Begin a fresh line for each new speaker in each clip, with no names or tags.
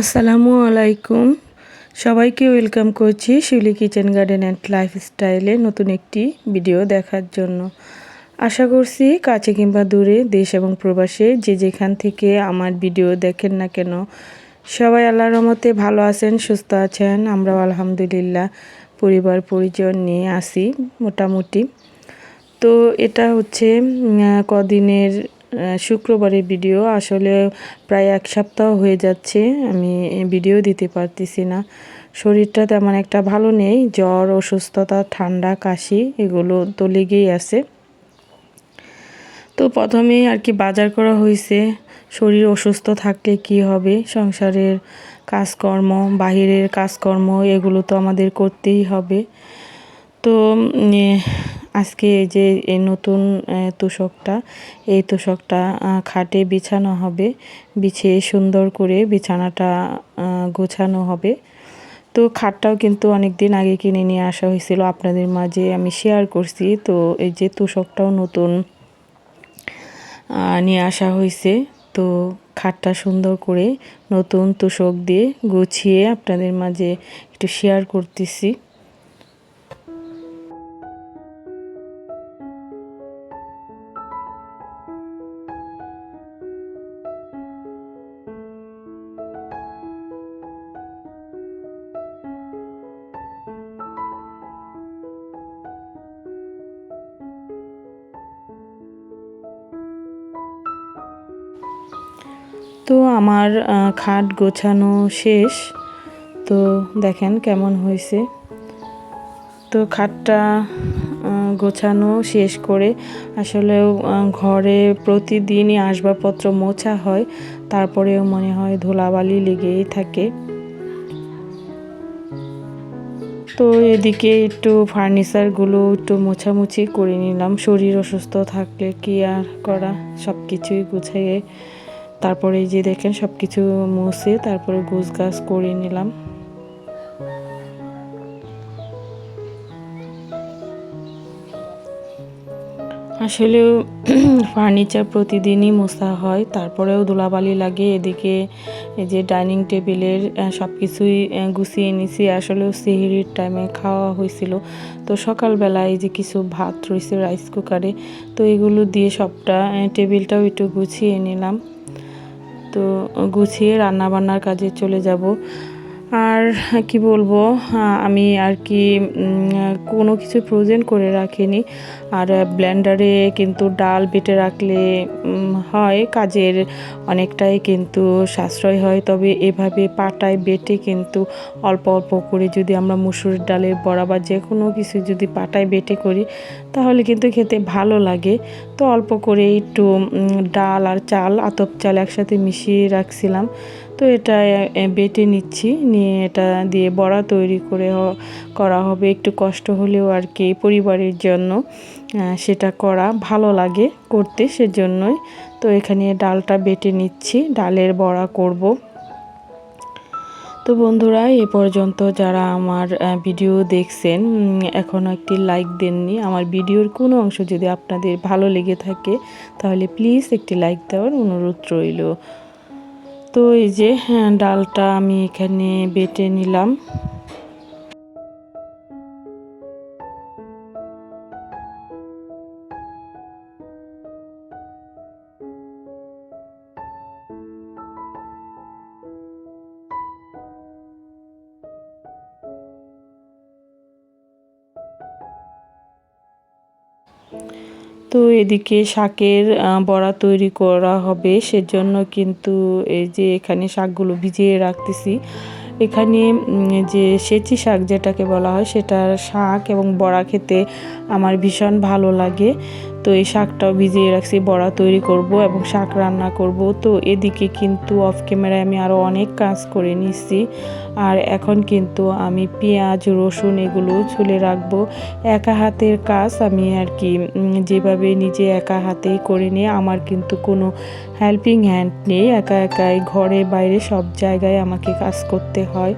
আসসালামু আলাইকুম। সবাইকে ওয়েলকাম করছি শিউলি কিচেন গার্ডেন অ্যান্ড লাইফস্টাইলে নতুন একটি ভিডিও দেখার জন্য। আশা করছি কাছে কিংবা দূরে দেশ এবং প্রবাসে যে যেখান থেকে আমার ভিডিও দেখেন না কেন, সবাই আল্লাহর রহমতে ভালো আছেন, সুস্থ আছেন। আমরাও আলহামদুলিল্লাহ পরিবার পরিজন নিয়ে আসি মোটামুটি। তো এটা হচ্ছে কদিনের শুক্রবারের ভিডিও আসলে প্রায় এক সপ্তাহ হয়ে যাচ্ছে, আমি ভিডিও দিতে পারতেছি না। শরীরটা তেমন একটা ভালো নেই, জ্বর, অসুস্থতা, ঠান্ডা, কাশি, এগুলো তো লেগেই আছে। তো প্রথমে আর কি বাজার করা হয়েছে, শরীর অসুস্থ থাকলে কি হবে, সংসারের কাজকর্ম, বাহিরের কাজকর্ম, এগুলো তো আমাদের করতেই হবে। তো আজকে এই যে এই নতুন তোষকটা, এই তোষকটা খাটে বিছানো হবে, বিছিয়ে সুন্দর করে বিছানাটা গোছানো হবে। তো খাটটাও কিন্তু অনেক দিন আগে কিনে নিয়ে আসা হয়েছিল আপনাদের মাঝে আমি শেয়ার করছি। তো এই যে তোষকটাও নতুন নিয়ে আসা হয়েছে। তো খাটটা সুন্দর করে নতুন তোষক দিয়ে গুছিয়ে আপনাদের মাঝে একটু শেয়ার করতেছি। তো আমার খাট গোছানো শেষ, তো দেখেন কেমন হয়েছে। তো খাটটা গোছানো শেষ করে আসলে ঘরে প্রতিদিনই আসবাবপত্র মোছা হয়, তারপরেও মনে হয় ধুলাবালি লেগেই থাকে। তো এদিকে একটু ফার্নিচারগুলো একটু মোছামুছি করে নিলাম, শরীর অসুস্থ থাকলে কি আর করা সব কিছুই গুছিয়ে তারপরে এই যে দেখেন সব কিছু মুছে, তারপরে গোছ গাছ করে নিলাম। আসলেও ফার্নিচার প্রতিদিনই মোছা হয়, তারপরেও ধুলাবালি লাগে, এদিকে এই যে ডাইনিং টেবিলের সব কিছুই গুছিয়ে নিছি। আসলেও সিহিরির টাইমে খাওয়া হয়েছিল। তো সকালবেলা এই যে কিছু ভাত রয়েছে, রাইস কুকারে, তো এগুলো দিয়ে সবটা টেবিলটাও একটু গুছিয়ে নিলাম। তো গুছিয়ে রান্নাবান্নার কাজে চলে যাব। আর কি বলব আমি আর কি কোনো কিছু ফ্রোজেন করে রাখিনি। আর ব্লেন্ডারে কিন্তু ডাল বেটে রাখলে হয়, কাজের অনেকটাই কিন্তু সাশ্রয় হয়। তবে এভাবে পাটায় বেটে কিন্তু অল্প অল্প করে যদি আমরা মুসুর ডালের বড়া বা যে কোনো কিছু যদি পাটায় বেটে করি, তাহলে কিন্তু খেতে ভালো লাগে। তো অল্প করে একটু ডাল আর চাল, আতপ চাল একসাথে মিশিয়ে রাখছিলাম। তো এটা বেটে নিচ্ছি। নিয়ে এটা দিয়ে বড়া তৈরি করে করা হবে। একটু কষ্ট হলেও আর কি পরিবারের জন্য সেটা করা ভালো লাগে করতে সেজন্যই। তো এখানে ডালটা বেটে নিচ্ছি, ডালের বড়া করব। তো বন্ধুরা, এ পর্যন্ত যারা আমার ভিডিও দেখছেন এখনও একটি লাইক দেননি, আমার ভিডিওর কোনো অংশ যদি আপনাদের ভালো লেগে থাকে, তাহলে প্লিজ একটি লাইক দেওয়ার অনুরোধ রইল। তো এই যে হ্যাঁ, ডালটা আমি এখানে বেটে নিলাম। তো এদিকে শাকের বড়া তৈরি করা হবে, সেজন্য কিন্তু এই যে এখানে শাকগুলো ভিজিয়ে রাখতেছি। এখানে যে সেচি শাক যেটাকে বলা হয়, সেটার শাক এবং বড়া খেতে আমার ভীষণ ভালো লাগে। তো এই শাকটাও ভিজিয়ে রাখছি, বড়া তৈরি করব এবং শাক রান্না করব। তো এদিকে কিন্তু অফ ক্যামেরায় আমি আরও অনেক কাজ করে নিচ্ছি। আর এখন কিন্তু আমি পেঁয়াজ, রসুন এগুলো ছুলে রাখব। একা হাতের কাজ আমি আর কি যেভাবে নিজে একা হাতেই করে নিই, আমার কিন্তু কোনো হেল্পিং হ্যান্ড নেই। একা একাই ঘরে, বাইরে সব জায়গায় আমাকে কাজ করতে হয়।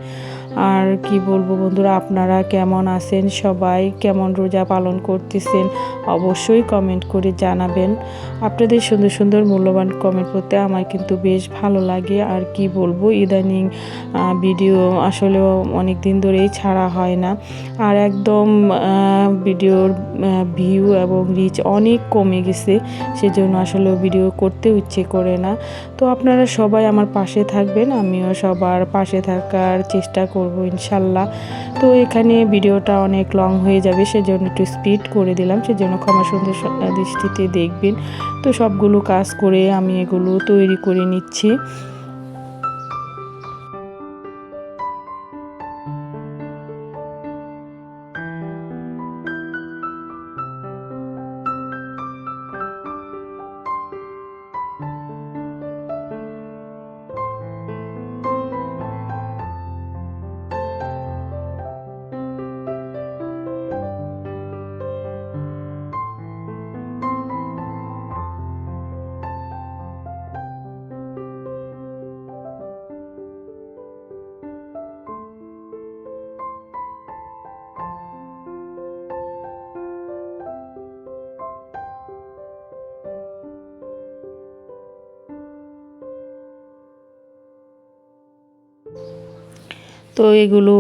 আর কি বলব বন্ধুরা, আপনারা কেমন আছেন? সবাই কেমন রোজা পালন করতেছেন? অবশ্যই কমেন্ট করে জানাবেন। আপনাদের সুন্দর সুন্দর মূল্যবান কমেন্ট করতে আমার কিন্তু বেশ ভালো লাগে। আর কি বলব, ইদানিং ভিডিও আসলেও অনেক দিন ধরেই ছাড়া হয় না। আর একদম ভিডিওর ভিউ এবং রিচ অনেক কমে গেছে। সেজন্য আসলে ভিডিও করতে ইচ্ছে করে না। তো আপনারা সবাই আমার পাশে থাকবেন। আমিও সবার পাশে থাকার চেষ্টা করব ইনশাল্লাহ। তো এখানে ভিডিওটা অনেক লং হয়ে যাবে, সেজন্য একটু স্পিড করে দিলাম, সেজন্য ক্ষমা সুন্দর দৃষ্টিতে দেখবেন। তো সবগুলো কাজ করে আমি এগুলো তৈরি করে নিচ্ছি। তো এগুলো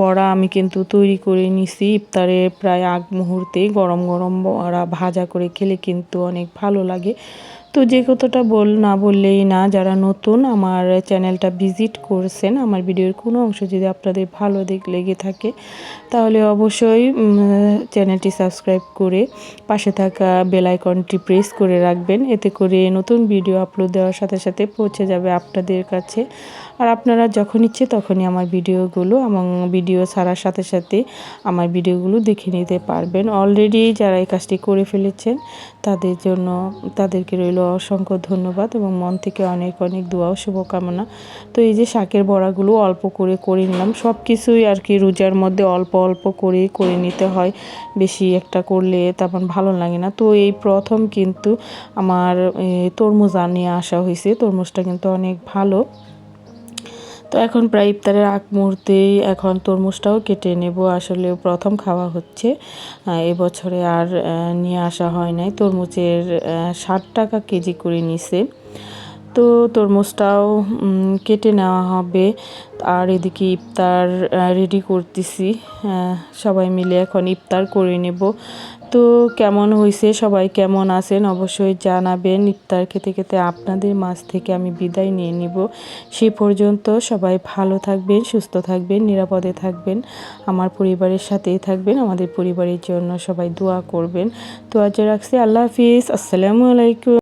বড়া আমি কিন্তু তৈরি করে নিছি। ইফতারে প্রায় আগ মুহূর্তে গরম গরম বড়া ভাজা করে খেলে কিন্তু অনেক ভালো লাগে। তো যে কতটা বল, না বললেই না, যারা নতুন আমার চ্যানেলটা ভিজিট করছেন, আমার ভিডিওর কোনো অংশ যদি আপনাদের ভালো দিক লেগে থাকে, তাহলে অবশ্যই চ্যানেলটি সাবস্ক্রাইব করে পাশে থাকা বেল আইকনটি প্রেস করে রাখবেন। এতে করে নতুন ভিডিও আপলোড দেওয়ার সাথে সাথে পৌঁছে যাবে আপনাদের কাছে। আর আপনারা যখন ইচ্ছে তখনই আমার ভিডিওগুলো এবং ভিডিও ছাড়ার সাথে সাথে আমার ভিডিওগুলো দেখে নিতে পারবেন। অলরেডি যারা এই কাজটি করে ফেলেছেন, তাদের জন্য তাদেরকে রইল অসংখ্য ধন্যবাদ এবং মন থেকে অনেক অনেক দোয়াও শুভকামনা। তো এই যে শাকের বড়াগুলো অল্প করে করে নিলাম সব কিছুই আর কি রোজার মধ্যে অল্প অল্প করে করে নিতে হয়। বেশি একটা করলে তেমন ভালো লাগে না। তো এই প্রথম কিন্তু আমার তরমুজ আনিয়ে আসা হয়েছে। তরমুজটা কিন্তু অনেক ভালো। তো এখন প্রায় ইফতারের আগ মুহূর্তেই এখন তরমুজটাও কেটে নেব। আসলে প্রথম খাওয়া হচ্ছে। এবছরে আর নিয়ে আসা হয় নাই। তরমুজের ষাট টাকা কেজি করে নিছে। তো তরমুজটাও কেটে নেওয়া হবে। আর এদিকে ইফতার রেডি করতেছি। সবাই মিলে এখন ইফতার করে নেব। তো কেমন হয়েছে সবাই কেমন আছেন? অবশ্যই জানাবেন। ইফতার খেতে খেতে আপনাদের মাছ থেকে আমি বিদায় নিয়ে নিব। সে পর্যন্ত সবাই ভালো থাকবেন, সুস্থ থাকবেন, নিরাপদে থাকবেন। আমার পরিবারের সাথেই থাকবেন, আমাদের পরিবারের জন্য সবাই দোয়া করবেন। তো আজ রাখছি। আল্লাহ হাফিজ। আসসালামু আলাইকুম।